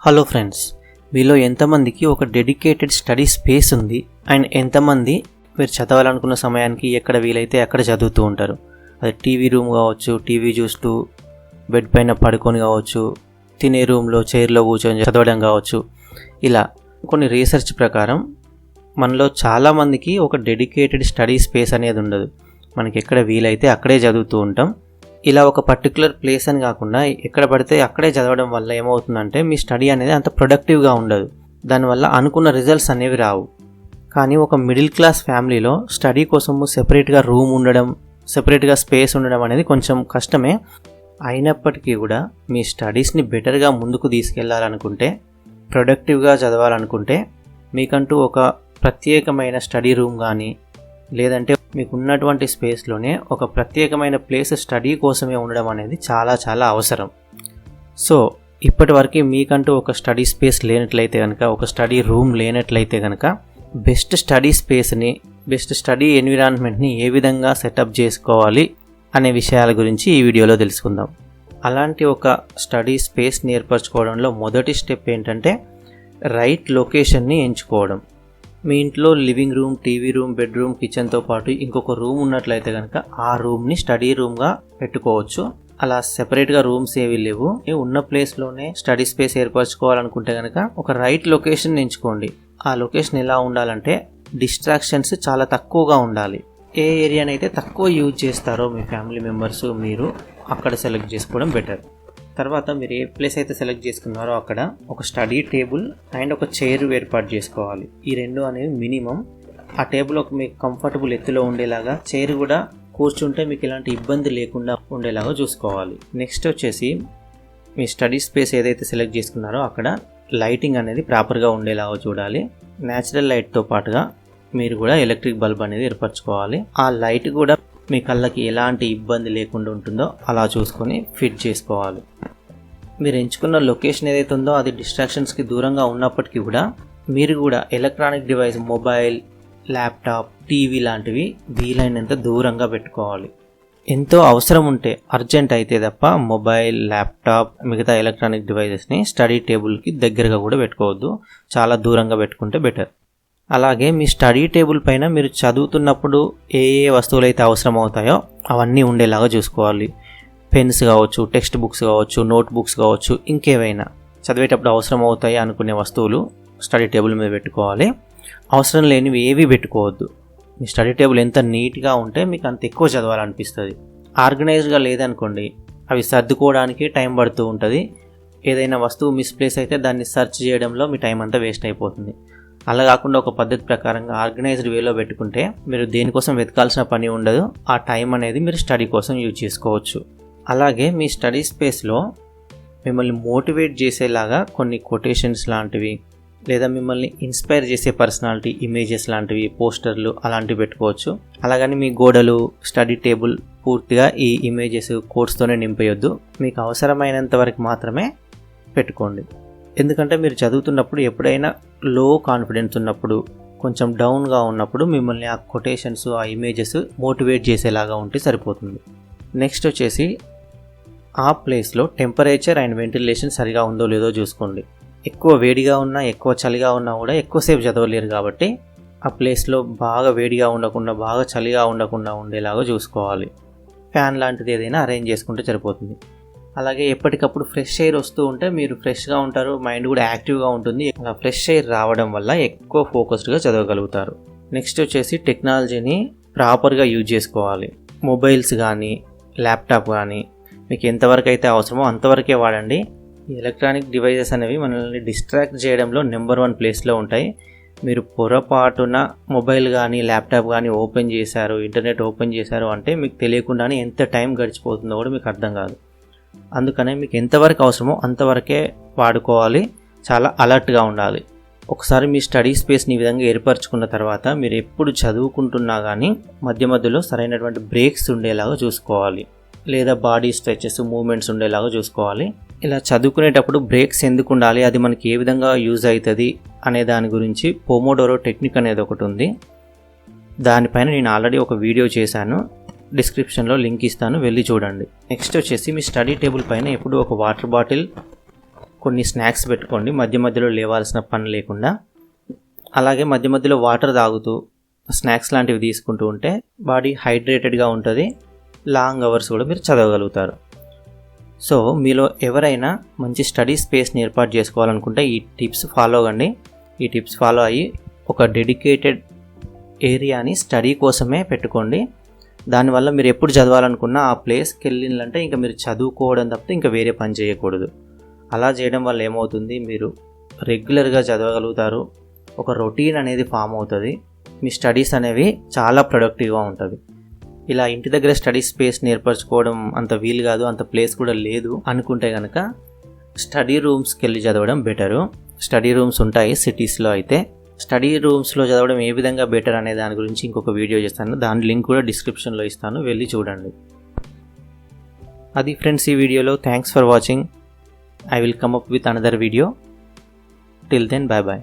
Hello friends మీలో ఎంతమందికి ఒక డెడికేటెడ్ స్టడీ స్పేస్ ఉంది? అండ్ ఎంతమంది మీరు చదవాలనుకున్న సమయానికి ఎక్కడ వీలైతే అక్కడ చదువుతూ ఉంటారు? అది టీవీ రూమ్ కావచ్చు టీవీ చూస్తూ బెడ్ పైన పడుకొని కావచ్చు తినే రూమ్లో చైర్లో కూర్చొని చదవడం కావచ్చు. ఇలా కొన్ని రీసెర్చ్ ప్రకారం మనలో చాలామందికి ఒక డెడికేటెడ్ స్టడీ స్పేస్ అనేది ఉండదు. మనకి ఎక్కడ వీలైతే అక్కడే చదువుతూ ఉంటాం. ఇలా ఒక పర్టికులర్ ప్లేస్ అని కాకుండా ఎక్కడ పడితే అక్కడే చదవడం వల్ల ఏమవుతుందంటే మీ స్టడీ అనేది అంత ప్రొడక్టివ్గా ఉండదు. దానివల్ల అనుకున్న రిజల్ట్స్ అనేవి రావు. కానీ ఒక మిడిల్ క్లాస్ ఫ్యామిలీలో స్టడీ కోసము సెపరేట్గా రూమ్ ఉండడం సెపరేట్గా స్పేస్ ఉండడం అనేది కొంచెం కష్టమే. అయినప్పటికీ కూడా మీ స్టడీస్ని బెటర్గా ముందుకు తీసుకెళ్ళాలనుకుంటే ప్రొడక్టివ్గా చదవాలనుకుంటే మీకంటూ ఒక ప్రత్యేకమైన స్టడీ రూమ్ కానీ లేదంటే మీకు ఉన్నటువంటి స్పేస్లోనే ఒక ప్రత్యేకమైన ప్లేస్ స్టడీ కోసమే ఉండడం అనేది చాలా చాలా అవసరం. సో ఇప్పటి వరకు మీకంటూ ఒక స్టడీ స్పేస్ లేనట్లయితే కనుక ఒక స్టడీ రూమ్ లేనట్లయితే కనుక బెస్ట్ స్టడీ స్పేస్ని బెస్ట్ స్టడీ ఎన్విరాన్మెంట్ని ఏ విధంగా సెటప్ చేసుకోవాలి అనే విషయాల గురించి ఈ వీడియోలో తెలుసుకుందాం. అలాంటి ఒక స్టడీ స్పేస్ని ఏర్పరచుకోవడంలో మొదటి స్టెప్ ఏంటంటే రైట్ లొకేషన్ని ఎంచుకోవడం. మీ ఇంట్లో living room TV room bedroom కిచెన్తో పాటు ఇంకొక రూమ్ ఉన్నట్లయితే కనుక ఆ రూమ్ని స్టడీ రూమ్గా పెట్టుకోవచ్చు. అలా సెపరేట్గా రూమ్స్ ఏవి లేవు. ఉన్న ప్లేస్లోనే స్టడీ స్పేస్ ఏర్పరచుకోవాలనుకుంటే కనుక ఒక రైట్ లొకేషన్ ఎంచుకోండి. ఆ లొకేషన్ ఎలా ఉండాలంటే డిస్ట్రాక్షన్స్ చాలా తక్కువగా ఉండాలి. ఏ ఏరియానైతే తక్కువ యూజ్ చేస్తారో మీ ఫ్యామిలీ మెంబర్స్ మీరు అక్కడ సెలెక్ట్ చేసుకోవడం బెటర్ తర్వాత మీరు ఏ ప్లేస్ అయితే సెలెక్ట్ చేసుకున్నారో అక్కడ ఒక స్టడీ టేబుల్ అండ్ ఒక చైర్ ఏర్పాటు చేసుకోవాలి. ఈ రెండు అనేవి మినిమం ఆ టేబుల్ ఒక మీకు కంఫర్టబుల్ ఎత్తులో ఉండేలాగా చైర్ కూడా కూర్చుంటే మీకు ఎలాంటి ఇబ్బంది లేకుండా ఉండేలాగా చూసుకోవాలి. నెక్స్ట్ వచ్చేసి మీ స్టడీ స్పేస్ ఏదైతే సెలెక్ట్ చేసుకున్నారో అక్కడ లైటింగ్ అనేది ప్రాపర్గా ఉండేలాగా చూడాలి. న్యాచురల్ లైట్తో పాటుగా మీరు కూడా ఎలక్ట్రిక్ బల్బ్ అనేది ఏర్పరచుకోవాలి. ఆ లైట్ కూడా మీ కళ్ళకి ఎలాంటి ఇబ్బంది లేకుండా ఉంటుందో అలా చూసుకొని ఫిట్ చేసుకోవాలి. మీరు ఎంచుకున్న లొకేషన్ ఏదైతే ఉందో అది డిస్ట్రాక్షన్స్కి దూరంగా ఉన్నప్పటికీ కూడా మీరు కూడా electronic device mobile laptop TV లాంటివి వీలైనంత దూరంగా పెట్టుకోవాలి. ఎంతో అవసరం ఉంటే అర్జెంట్ అయితే తప్ప మొబైల్ ల్యాప్టాప్ మిగతా ఎలక్ట్రానిక్ డివైజెస్ని స్టడీ టేబుల్కి దగ్గరగా కూడా పెట్టుకోవద్దు. చాలా దూరంగా పెట్టుకుంటే బెటర్ అలాగే మీ స్టడీ టేబుల్ పైన మీరు చదువుతున్నప్పుడు ఏ ఏ వస్తువులు అయితే అవసరం అవుతాయో అవన్నీ ఉండేలాగా చూసుకోవాలి. పెన్స్ కావచ్చు టెక్స్ట్ బుక్స్ కావచ్చు నోట్ బుక్స్ కావచ్చు ఇంకేవైనా చదివేటప్పుడు అవసరం అవుతాయి అనుకునే వస్తువులు స్టడీ టేబుల్ మీద పెట్టుకోవాలి. అవసరం లేనివి ఏవి పెట్టుకోవద్దు. మీ స్టడీ టేబుల్ ఎంత నీట్గా ఉంటే మీకు అంత ఎక్కువ చదవాలనిపిస్తుంది. ఆర్గనైజ్గా లేదనుకోండి అవి సర్దుకోవడానికి టైం పడుతూ ఉంటుంది. ఏదైనా వస్తువు మిస్ప్లేస్ అయితే దాన్ని సెర్చ్ చేయడంలో మీ టైం అంతా వేస్ట్ అయిపోతుంది. అలా కాకుండా ఒక పద్ధతి ప్రకారంగా ఆర్గనైజ్డ్ వేలో పెట్టుకుంటే మీరు దేనికోసం వెతకాల్సిన పని ఉండదు. ఆ టైం అనేది మీరు స్టడీ కోసం యూజ్ చేసుకోవచ్చు. అలాగే మీ స్టడీ స్పేస్లో మిమ్మల్ని మోటివేట్ చేసేలాగా కొన్ని కొటేషన్స్ లాంటివి లేదా మిమ్మల్ని ఇన్స్పైర్ చేసే పర్సనాలిటీ ఇమేజెస్ లాంటివి పోస్టర్లు అలాంటివి పెట్టుకోవచ్చు. అలాగని మీ గోడలు స్టడీ టేబుల్ పూర్తిగా ఈ ఇమేజెస్ కోడ్స్తోనే నింపేయొద్దు. మీకు అవసరమైనంత వరకు మాత్రమే పెట్టుకోండి. ఎందుకంటే మీరు చదువుతున్నప్పుడు ఎప్పుడైనా లో కాన్ఫిడెన్స్ ఉన్నప్పుడు కొంచెం డౌన్గా ఉన్నప్పుడు మిమ్మల్ని ఆ కొటేషన్స్ ఆ ఇమేజెస్ మోటివేట్ చేసేలాగా ఉంటే సరిపోతుంది. నెక్స్ట్ వచ్చేసి ఆ ప్లేస్లో టెంపరేచర్ అండ్ వెంటిలేషన్ సరిగా ఉందో లేదో చూసుకోండి. ఎక్కువ వేడిగా ఉన్నా ఎక్కువ చలిగా ఉన్నా కూడా ఎక్కువసేపు చదవలేరు కాబట్టి ఆ ప్లేస్లో బాగా వేడిగా ఉండకుండా బాగా చలిగా ఉండకుండా ఉండేలాగా చూసుకోవాలి. ఫ్యాన్ లాంటిది ఏదైనా అరేంజ్ చేసుకుంటే సరిపోతుంది. అలాగే ఎప్పటికప్పుడు ఫ్రెష్ ఎయిర్ వస్తూ ఉంటే మీరు ఫ్రెష్గా ఉంటారు మైండ్ కూడా యాక్టివ్గా ఉంటుంది. అలా ఫ్రెష్ ఎయిర్ రావడం వల్ల ఎక్కువ ఫోకస్డ్గా చదవగలుగుతారు. నెక్స్ట్ వచ్చేసి టెక్నాలజీని ప్రాపర్గా యూజ్ చేసుకోవాలి. మొబైల్స్ కానీ ల్యాప్టాప్ కానీ మీకు ఎంతవరకు అయితే అవసరమో అంతవరకే వాడండి. ఈ ఎలక్ట్రానిక్ డివైజెస్ అనేవి మనల్ని డిస్ట్రాక్ట్ చేయడంలో నెంబర్ వన్ ప్లేస్లో ఉంటాయి. మీరు పొరపాటున మొబైల్ కానీ ల్యాప్టాప్ కానీ ఓపెన్ చేశారు ఇంటర్నెట్ ఓపెన్ చేశారు అంటే మీకు తెలియకుండానే ఎంత టైం గడిచిపోతుందో కూడా మీకు అర్థం కాదు. అందుకనే మీకు ఎంతవరకు అవసరమో అంతవరకే వాడుకోవాలి. చాలా అలర్ట్గా ఉండాలి. ఒకసారి మీ స్టడీ స్పేస్ని ఈ విధంగా ఏర్పరచుకున్న తర్వాత మీరు ఎప్పుడు చదువుకుంటున్నా కానీ మధ్య మధ్యలో సరైనటువంటి బ్రేక్స్ ఉండేలాగా చూసుకోవాలి. లేదా బాడీ స్ట్రెచెస్ మూమెంట్స్ ఉండేలాగా చూసుకోవాలి. ఇలా చదువుకునేటప్పుడు బ్రేక్స్ ఎందుకు ఉండాలి అది మనకి ఏ విధంగా యూజ్ అవుతుంది అనే దాని గురించి పోమోడోరో టెక్నిక్ అనేది ఒకటి ఉంది. దానిపైన నేను ఆల్రెడీ ఒక వీడియో చేశాను. డిస్క్రిప్షన్లో లింక్ ఇస్తాను వెళ్ళి చూడండి. నెక్స్ట్ వచ్చేసి మీ స్టడీ టేబుల్ పైన ఎప్పుడు ఒక వాటర్ బాటిల్ కొన్ని స్నాక్స్ పెట్టుకోండి. మధ్య మధ్యలో లేవాల్సిన పని లేకుండా. అలాగే మధ్య మధ్యలో వాటర్ తాగుతూ స్నాక్స్ లాంటివి తీసుకుంటూ ఉంటే బాడీ హైడ్రేటెడ్గా ఉంటుంది. లాంగ్ అవర్స్ కూడా మీరు చదవగలుగుతారు. సో మీలో ఎవరైనా మంచి స్టడీ స్పేస్ని ఏర్పాటు చేసుకోవాలనుకుంటే ఈ టిప్స్ ఫాలో అవ్వండి. ఈ టిప్స్ ఫాలో అయ్యి ఒక డెడికేటెడ్ ఏరియాని స్టడీ కోసమే పెట్టుకోండి. దానివల్ల మీరు ఎప్పుడు చదవాలనుకున్నా ఆ ప్లేస్కి వెళ్ళిందంటే ఇంకా మీరు చదువుకోవడం తప్పితే ఇంకా వేరే పని చేయకూడదు. అలా చేయడం వల్ల ఏమవుతుంది? మీరు రెగ్యులర్గా చదవగలుగుతారు. ఒక రొటీన్ అనేది ఫామ్ అవుతుంది. మీ స్టడీస్ అనేవి చాలా ప్రొడక్టివ్గా ఉంటుంది. ఇలా ఇంటి దగ్గర స్టడీ స్పేస్ని ఏర్పరచుకోవడం అంత వీలు కాదు అంత ప్లేస్ కూడా లేదు అనుకుంటే కనుక స్టడీ రూమ్స్కి వెళ్ళి చదవడం బెటరు. స్టడీ రూమ్స్ ఉంటాయి సిటీస్లో అయితే. స్టడీ రూమ్స్లో చదవడం ఏ విధంగా బెటర్ అనే దాని గురించి ఇంకొక వీడియో చేస్తాను. దాని లింక్ కూడా డిస్క్రిప్షన్లో ఇస్తాను. వెళ్ళి చూడండి. అది ఫ్రెండ్స్ ఈ వీడియోలో. Thanks for watching I will come up with another video till then bye bye